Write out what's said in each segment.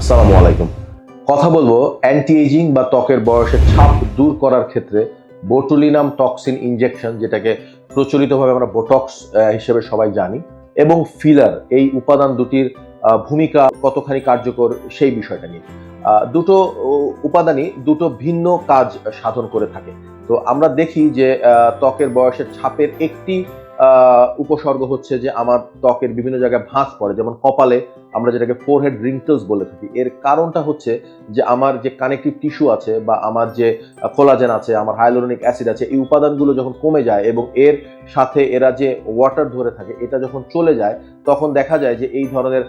আসসালামু আলাইকুম। কথা বলব অ্যান্টি এজিং বা ত্বকের বয়সের ছাপ দূর করার ক্ষেত্রে বোটুলিনাম টক্সিন ইনজেকশন যেটাকে প্রচলিতভাবে আমরা বোটক্স হিসেবে সবাই জানি, এবং ফিলার এই উপাদান দুটির ভূমিকা কতখানি কার্যকর সেই বিষয়টা নিয়ে। দুটো উপাদানই দুটো ভিন্ন কাজ সাধন করে থাকে। তো আমরা দেখি যে ত্বকের বয়সের ছাপের একটি উপসর্গ হচ্ছে যে আমার ত্বকের বিভিন্ন জায়গায় ভাঁজ পড়ে, যেমন কপালে আমরা যেটাকে ফোরহেড রিঙ্কলস বলে থাকি। এর কারণটা হচ্ছে যে আমার যে কানেকটিভ টিস্যু আছে বা আমার যে কোলাজেন আছে, আমার হাইলোরনিক অ্যাসিড আছে, এই উপাদানগুলো যখন কমে যায় এবং এর সাথে এরা যে ওয়াটার ধরে থাকে, এটা যখন চলে যায়, তখন দেখা যায় যে এই ধরনের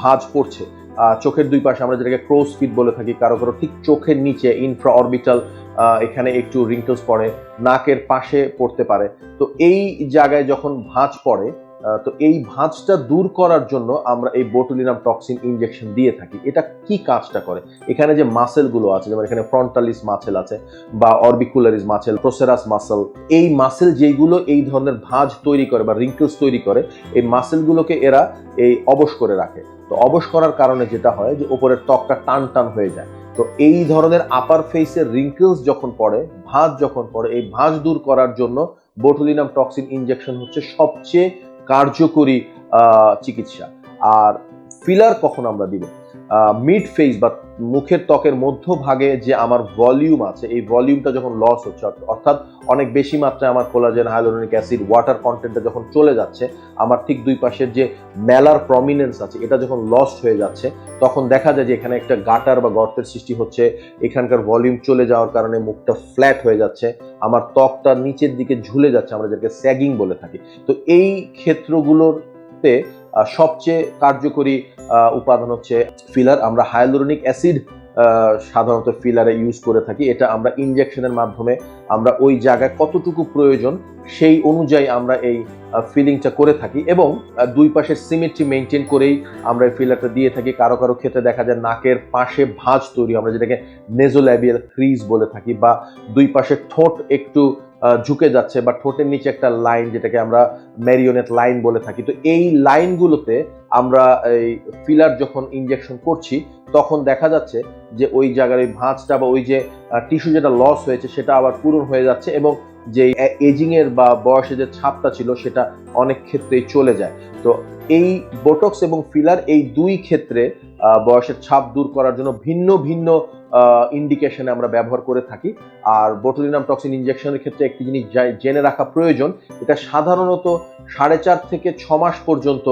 ভাঁজ পড়ছে। চোখের দুই পাশে আমরা যেটাকে ক্রোস ফিট বলে থাকি, কারও কারও ঠিক চোখের নিচে ইনফ্রা অরবিটাল এখানে একটু রিঙ্কলস পড়ে, নাকের পাশে পড়তে পারে। তো এই জায়গায় যখন ভাঁজ পড়ে তো এই ভাঁজটা দূর করার জন্য আমরা এই বোটুলিনাম টক্সিন ইনজেকশন দিয়ে থাকি। এটা কি কাজটা করে? এখানে যে মাসেলগুলো আছে, যেমন এখানে ফ্রন্টালিস মাসেল আছে বা অরবিকুলারিস মাসেল প্রোসেরাস মাসেল এই মাসেল যেইগুলো এই ধরনের ভাঁজ তৈরি করে বা রিঙ্কলস তৈরি করে, এই মাসেলগুলোকে এরা এই অবশ করে রাখে। তো অবশ করার কারণে যেটা হয় যে উপরের ত্বকটা টান টান হয়ে যায়। তো এই ধরনের আপার ফেসের রিঙ্কেলস যখন পড়ে, ভাঁজ যখন পড়ে, এই ভাঁজ দূর করার জন্য বোটুলিনাম টক্সিন ইনজেকশন হচ্ছে সবচেয়ে কার্যকরী চিকিৎসা। আর ফিলার কখন আমরা দিব মিড ফেস বা মুখের ত্বকের মধ্যভাগে যে আমার ভলিউম আছে, এই ভলিউমটা যখন লস হচ্ছে, অর্থ- অর্থাৎ অনেক বেশি মাত্রায় আমার কোলাজেন হাইলোরনিক অ্যাসিড ওয়াটার কন্টেন্টটা যখন চলে যাচ্ছে, আমার ঠিক দুই পাশের যে মেলার প্রমিনেন্স আছে, এটা যখন লস্ট হয়ে যাচ্ছে, তখন দেখা যায় যে এখানে একটা গাটার বা গর্তের সৃষ্টি হচ্ছে, এখানকার ভলিউম চলে যাওয়ার কারণে মুখটা ফ্ল্যাট হয়ে যাচ্ছে, আমার ত্বকটা নিচের দিকে ঝুলে যাচ্ছে, আমরা যেটাকে স্যাগিং বলে থাকি। তো এই ক্ষেত্রগুলোতে সবচেয়ে কার্যকরী উপাদান হচ্ছে ফিলার আমরা হায়ালুরনিক অ্যাসিড সাধারণত ফিলারে ইউজ করে থাকি। এটা আমরা ইনজেকশনের মাধ্যমে আমরা ওই জায়গায় কতটুকু প্রয়োজন সেই অনুযায়ী আমরা এই ফিলিংটা করে থাকি এবং দুই পাশে সিমেট্রি মেনটেন করেই আমরা এই ফিলারটা দিয়ে থাকি। কারও কারও ক্ষেত্রে দেখা যায় নাকের পাশে ভাঁজ তৈরি, আমরা যেটাকে নেজোল্যাবিয়াল ক্রিজ বলে থাকি বা দুই পাশে ঠোঁট একটু ঝুঁকে যাচ্ছে বা ঠোঁটের নিচে একটা লাইন যেটাকে আমরা ম্যারিওনেট লাইন বলে থাকি। তো এই লাইনগুলোতে আমরা এই ফিলার যখন ইঞ্জেকশন করছি, তখন দেখা যাচ্ছে যে ওই জায়গার ওই ভাঁজটা বা ওই যে টিস্যু যেটা লস হয়েছে, সেটা আবার পূরণ হয়ে যাচ্ছে এবং যে এজিংয়ের বা বয়সে যে ছাপটা ছিল, সেটা অনেক ক্ষেত্রেই চলে যায়। তো এই বোটক্স এবং ফিলার এই দুই ক্ষেত্রে বয়সের ছাপ দূর করার জন্য ভিন্ন ভিন্ন ইন্ডিকেশনে আমরা ব্যবহার করে থাকি। আর বোটুলিনাম টক্সিন ইঞ্জেকশনের ক্ষেত্রে একটি জিনিস জেনে রাখা প্রয়োজন, এটা সাধারণত সাড়ে চার থেকে ছ মাস পর্যন্ত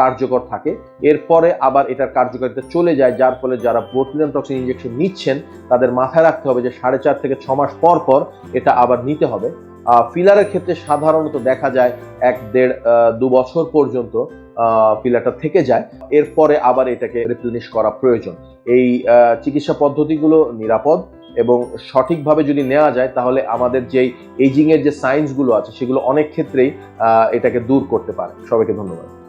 কার্যকর থাকে। এরপরে আবার এটার কার্যকারিতা চলে যায়, যার ফলে যারা বোটুলিনাম টক্সিন ইঞ্জেকশন নিচ্ছেন, তাদের মাথায় রাখতে হবে যে সাড়ে চার থেকে ছ মাস পর পর এটা আবার নিতে হবে। ফিলারের ক্ষেত্রে সাধারণত দেখা যায় এক দেড় দু বছর পর্যন্ত আহ, ফিলারটা থেকে যায়। এরপরে আবার এটাকে রিপ্লিনিশ করা প্রয়োজন। এই চিকিৎসা পদ্ধতিগুলো নিরাপদ এবং সঠিকভাবে যদি নেওয়া যায় তাহলে আমাদের যেই এজিং এর যে সাইন্সগুলো আছে সেগুলো অনেক ক্ষেত্রেই এটাকে দূর করতে পারে। সবাইকে ধন্যবাদ।